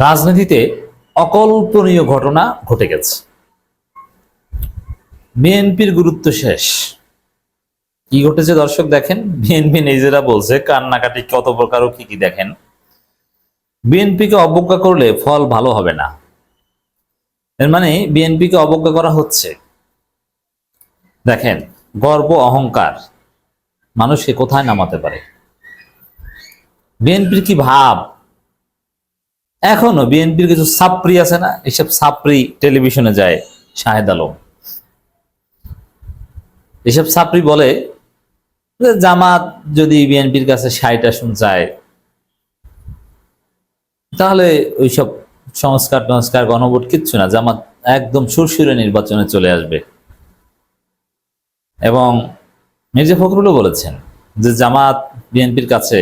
রাজনীতিতে অকল্পনীয় ঘটনা ঘটে গেছে। বিএনপির গুরুত্ব শেষ। কি ঘটেছে দর্শক দেখেন? বিএনপি নিজেরা বলছে, কান্নাকাটি কত প্রকার কি কি দেখেন? বিএনপিকে অবজ্ঞা করলে ফল ভালো হবে না। এর মানে বিএনপিকে অবজ্ঞা করা হচ্ছে। দেখেন, গর্ব, অহংকার, মানুষকে কোথায় নামাতে পারে? বিএনপির কি ভাব? এখনও বিএনপির কিছু সাপ্রি আছে না? এইসব সাপ্রি টেলিভিশনে যায় শাহেদ আলম। এসব সাপ্রি বলে জামাত যদি বিএনপির কাছে ষাট আসন চায়, তাহলে ওইসব সংস্কার টংস্কার গণভোট কিচ্ছু না। জামাত একদম সুরসুরে নির্বাচনে চলে আসবে। এবং মির্জা ফখরুলও বলেছেন যে জামাত বিএনপির কাছে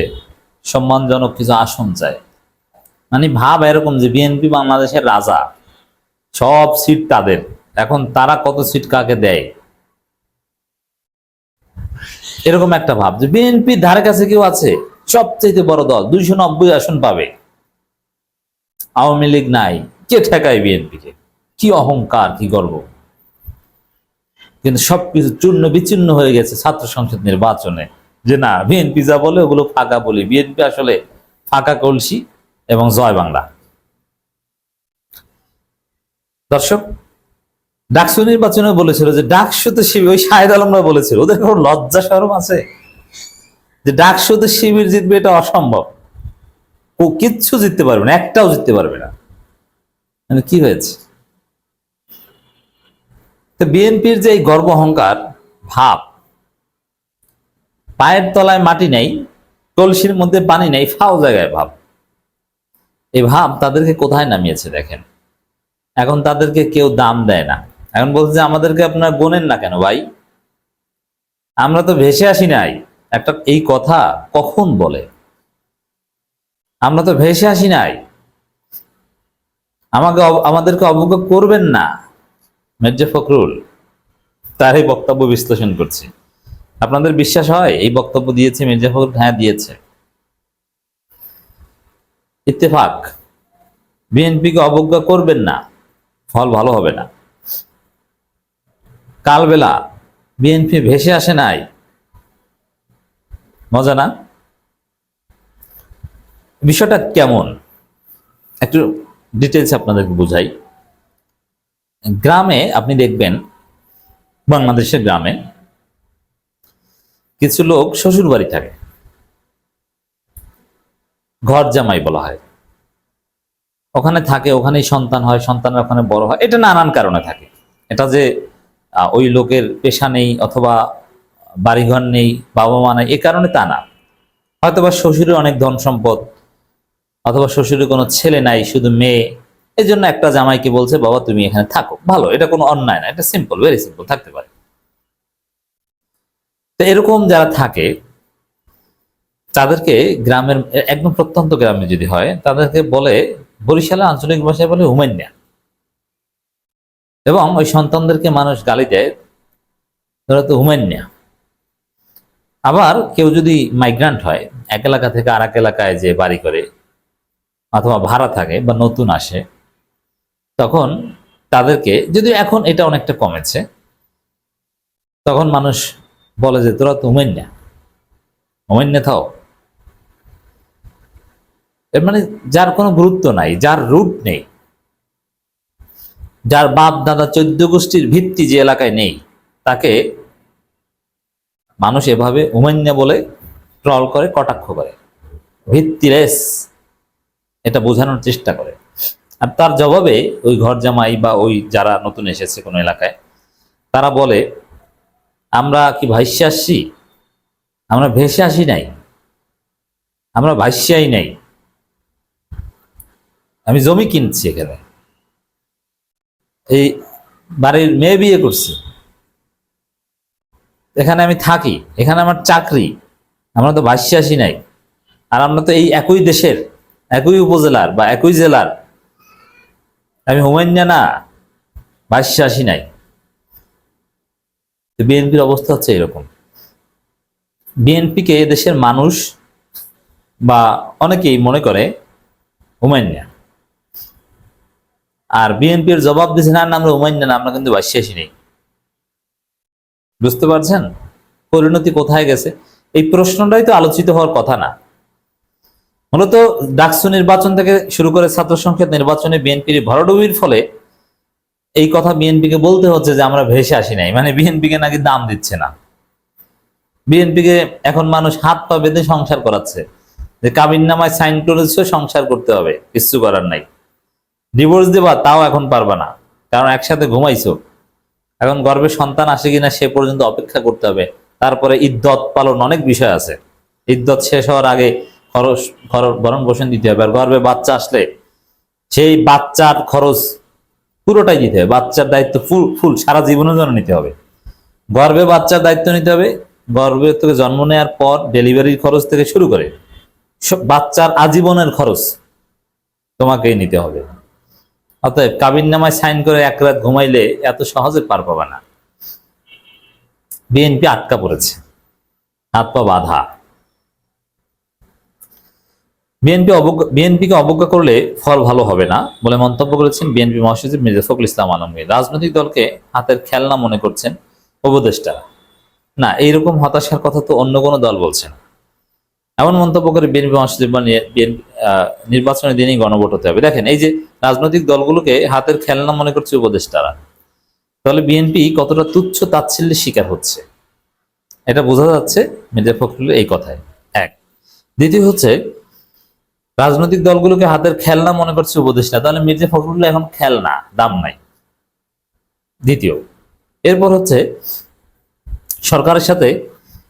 সম্মানজনক কিছু আসন চায়। মানে ভাব এরকম যে বিএনপি বাংলাদেশের রাজা, সব সিট তাদের। এখন তারা কত সিট কাকে দেয়? এরকম একটা ভাব যে বিএনপি ধারে কাছে কেউ আছে সবচেয়ে বড় দল, দুইশো নব্বই আসন পাবে। আওয়ামী লীগ নাই, কে ঠেকায় বিএনপিকে কি? অহংকার, কি গর্ব। কিন্তু সবকিছু চূর্ণ বিচ্ছিন্ন হয়ে গেছে ছাত্র সংসদ নির্বাচনে। যে না বিএনপি যা বলে ওগুলো ফাঁকা বলি। বিএনপি আসলে ফাঁকা কলসি। এবং জয় বাংলা। দর্শক, ডাকসু নির্বাচনে বলেছিল যে ডাকসুতে শিবির, ওই শাহেদ আলমরা বলেছিল, ওদের কোনো লজ্জা সরম আছে? যে ডাকসুতে শিবির জিতবে এটা অসম্ভব। ও কিচ্ছু জিততে পারবে না, একটাও জিততে পারবে না। মানে কি হয়েছে? তো বিএনপির যে এই গর্ব অহংকার, ভাব, পায়ের তলায় মাটি নেই, কলসির মধ্যে পানি নেই, ফাও জায়গায় ভাব। এই ভাব তাদেরকে কোথায় নামিয়েছে দেখেন। এখন তাদেরকে কেউ দাম দেয় না। এখন বলছে যে, আমাদেরকে আপনার গোনেন না কেন ভাই? আমরা তো ভেসে আসি নাই। একটা এই কথা কখন বলে? আমরা তো ভেসে আসি নাই। আমাকে আমাদেরকে অবজ্ঞা করবেন না। মির্জা ফখরুল তার এই বক্তব্য বিশ্লেষণ করছি। আপনাদের বিশ্বাস হয়? এই বক্তব্য দিয়েছে মির্জা ফখরুল? হ্যাঁ দিয়েছে। ইত্তেফাক। বিএনপিকে অবজ্ঞা করবেন না, ফল ভালো হবে না। কালবেলা বিএনপি ভেসে আসে নাই। মজা না? বিষয়টা কেমন? একটু ডিটেলস আপনাদেরকে বুঝাই। গ্রামে আপনি দেখবেন, বাংলাদেশের গ্রামে কিছু লোক শ্বশুর বাড়ি থাকে। ঘর জামাই বলা হয়। ওখানে থাকে, ওখানেই সন্তান হয়, সন্তানের ওখানে বড় হয়। এটা নানান কারণে থাকে। এটা যে ওই লোকের পেশা নেই অথবা বাড়িঘর নেই বাবা মা নেই, এ কারণে তা না। হয়তোবা শ্বশুরের অনেক ধন সম্পদ, অথবা শ্বশুরের কোনো ছেলে নাই, শুধু মেয়ে এই জন্য একটা জামাইকে বলছে, বাবা, তুমি এখানে থাকো। ভালো, এটা কোনো অন্যায় না, এটা সিম্পল ভেরি সিম্পল থাকতে পারে। তো এরকম যারা থাকে তাদেরকে গ্রামের, একদম প্রত্যন্ত গ্রামে যদি হয়, তাদেরকে বলে বরিশালের আঞ্চলিক ভাষায় বলে হুমান্যা এবং ওই সন্তানদেরকে মানুষ গালি দেয়, ধরো তো হুমান্যা আবার কেউ যদি মাইগ্রান্ট হয়, এক এলাকা থেকে আর এক এলাকায় যে বাড়ি করে, অথবা ভাড়া থাকে বা নতুন আসে, তখন তাদেরকে যদি এখন এটা অনেকটা কমেছে, তখন মানুষ বলে যে, তোরা তো উমেন্যা উমেন্যা থাও। এর মানে যার কোনো গুরুত্ব নাই, যার রুট নেই, যার বাপ, দাদা, চোদ্দ গোষ্ঠীর ভিত্তি যে এলাকায় নেই, তাকে মানুষ এভাবে উমেন্যা বলে ট্রল করে, কটাক্ষ করে, ভিত্তিলেস এটা বোঝানোর চেষ্টা করে। আর তার জবাবে ওই ঘর জামাই বা ওই যারা নতুন এসেছে কোনো এলাকায়, তারা বলে, আমরা কি ভাইসে আসছি আমরা ভেসে আসি নাই, আমরা ভাইসিয়াই নাই। আমি জমি কিনছি এখানে। এই বাড়ির মেয়ে বিয়ে করছি। এখানে আমি থাকি, এখানে আমার চাকরি, আমরা তো ভাসি আসি নাই। আর আমরা তো এই একই দেশের, একই উপজেলার বা একই জেলার। আমি হুমায়ুন্যা না ভাসি আসি নাই। বিএনপির অবস্থা হচ্ছে এরকম। বিএনপিকে দেশের মানুষ বা অনেকেই মনে করে হুমায়ুন্যা আর বিএনপির জবাব দিচ্ছে না আমরা উমাইন্য না, আমরা কিন্তু বাসি নেই বুঝতে পারছেন? পরিণতি কোথায় গেছে? এই প্রশ্নটাই তো আলোচিত হওয়ার কথা না। মূলত ডাকসু নির্বাচন থেকে শুরু করে ছাত্র সংসদ নির্বাচনে বিএনপির ভরডুবির ফলে এই কথা বিএনপিকে বলতে হচ্ছে যে আমরা ভেসে আসি নাই। মানে বিএনপিকে নাকি দাম দিচ্ছে না। বিএনপিকে এখন মানুষ হাত পা বেঁধে সংসার করাচ্ছে। যে কাবিন নামায় সাইন করেছ, সংসার করতে হবে। কিচ্ছু করার নাই। ডিভোর্স দেবা, তাও এখন পারবা না। কারণ একসাথে ঘুমাইছো। এখন গর্ভে সন্তান আসে কিনা সে পর্যন্ত অপেক্ষা করতে হবে। তারপরে ইদ্যত পালন অনেক বিষয় আছে। ইদ্যত শেষ হওয়ার আগে খরচ খরচ, ভরণ পোষণ দিতে হবে। আর গর্ভে বাচ্চা আসলে সেই বাচ্চার খরচ পুরোটাই দিতে হবে। বাচ্চার দায়িত্ব ফুল ফুল সারা জীবনের জন্য নিতে হবে। গর্ভে বাচ্চার দায়িত্ব নিতে হবে। গর্ভে থেকে জন্ম নেওয়ার পর ডেলিভারির খরচ থেকে শুরু করে বাচ্চার আজীবনের খরচ তোমাকেই নিতে হবে। অতএব কাবিন নামায় সাইন করে এক রাত ঘুমাইলে এত সহজে পার পাবে না। বিএনপি আটকা পড়েছে। হাত পা বাধা। বিএনপি অবজ্ঞা বিএনপিকে অবজ্ঞা করলে ফল ভালো হবে না বলে মন্তব্য করেছেন বিএনপি মহাসচিব মির্জা ফখরুল ইসলাম আলমগীর। রাজনৈতিক দলকে হাতের খেলনা মনে করছেন উপদেষ্টা না, এইরকম হতাশার কথা তো অন্য কোনো দল বলছে না। এমন মন্তব্য করে বিএনপি মহাসচিব নির্বাচনের দিনেই গণভোট হতে হবে। দেখেন, এই যে রাজনৈতিক দলগুলোকে হাতের খেলনা মনে করছে উপদেষ্টারা, তাহলে বিএনপি কতটা তুচ্ছ তাচ্ছিল্যের শিকার হচ্ছে? এটা বোঝা যাচ্ছে মির্জা ফখরুলের এই কথায়। এক। দ্বিতীয় হচ্ছে, রাজনৈতিক দলগুলোকে হাতের খেলনা মনে করছে উপদেষ্টা, তাহলে মির্জা ফখরুল এখন খেলনা, দাম নাই। দ্বিতীয়, এরপর হচ্ছে সরকারের সাথে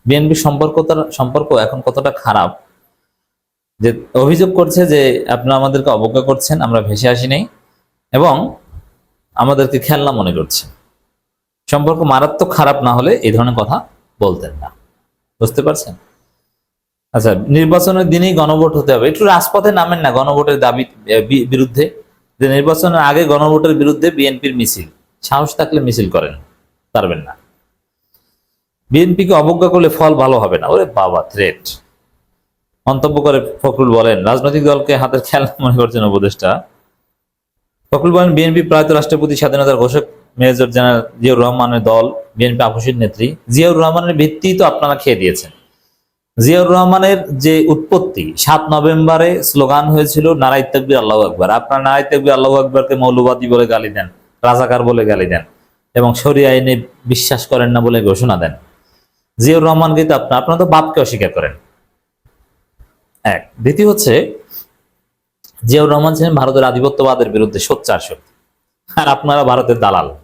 বিএনপি সম্পর্ক সম্পর্ক এখন কতটা খারাপ? যে অভিযোগ করছে যে আপনারা আমাদেরকে অবজ্ঞা করছেন, আমরা ভেসে আসি নাই, এবং আমাদেরকে খেলনা মনে করছেন সম্পর্ক মারাত্মক খারাপ না হলে এই ধরনের কথা বলতেন না। বুঝতে পারছেন? আচ্ছা নির্বাচনের দিনেই গণভোট হতে হবে। একটু রাজপথে নামেন না গণভোটের দাবি বিরুদ্ধে। যে নির্বাচনের আগে গণভোটের বিরুদ্ধে বিএনপির মিছিল, সাহস থাকলে মিছিল করেন, পারবেন না। বিএনপিকে অবজ্ঞা করলে ফল ভালো হবে না। ওরে বাবা থ্রেট মন্তব্য করে ফখরুল বলেন, রাজনৈতিক দলকে হাতের খেলা মনে করছেন উপদেষ্টা। ফখরুল বলেন, বিএনপি প্রয়াত রাষ্ট্রপতি স্বাধীনতার ঘোষক মেজর জেনারেল জিয়াউর রহমানের দল, বিএনপি আপসীর নেত্রী। জিয়াউর রহমানের ভিত্তি তো আপনারা খেয়ে দিয়েছেন। জিয়াউর রহমানের যে উৎপত্তি, সাত নভেম্বরে স্লোগান হয়েছিল নারাই তকবি আল্লাহ আকবর। আপনার নারাই তকবি আল্লাহ আকবরকে মৌলবাদী বলে গালি দেন, রাজাকার বলে গালি দেন এবং সরিয়া আইনে বিশ্বাস করেন না বলে ঘোষণা দেন। জিয়াউর রহমান তো আপনার, আপনারা তো বাপকে অস্বীকার করেন। এক। দ্বিতীয় হচ্ছে, জিয়াউর রহমান ছিলেন ভারতের আধিপত্যবাদের বিরুদ্ধে সোচ্চার শক্তি। আর আপনারা ভারতের দালাল।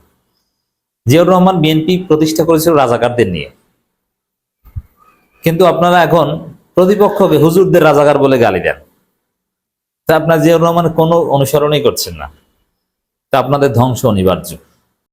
জিয়াউর রহমান বিএনপি প্রতিষ্ঠা করেছিল রাজাকারদের নিয়ে। কিন্তু আপনারা এখন প্রতিপক্ষকে হুজুরদের রাজাকার বলে গালি দেন। তা আপনার জিয়াউর রহমান কোনো অনুসরণই করছেন না। তা আপনাদের ধ্বংস অনিবার্য।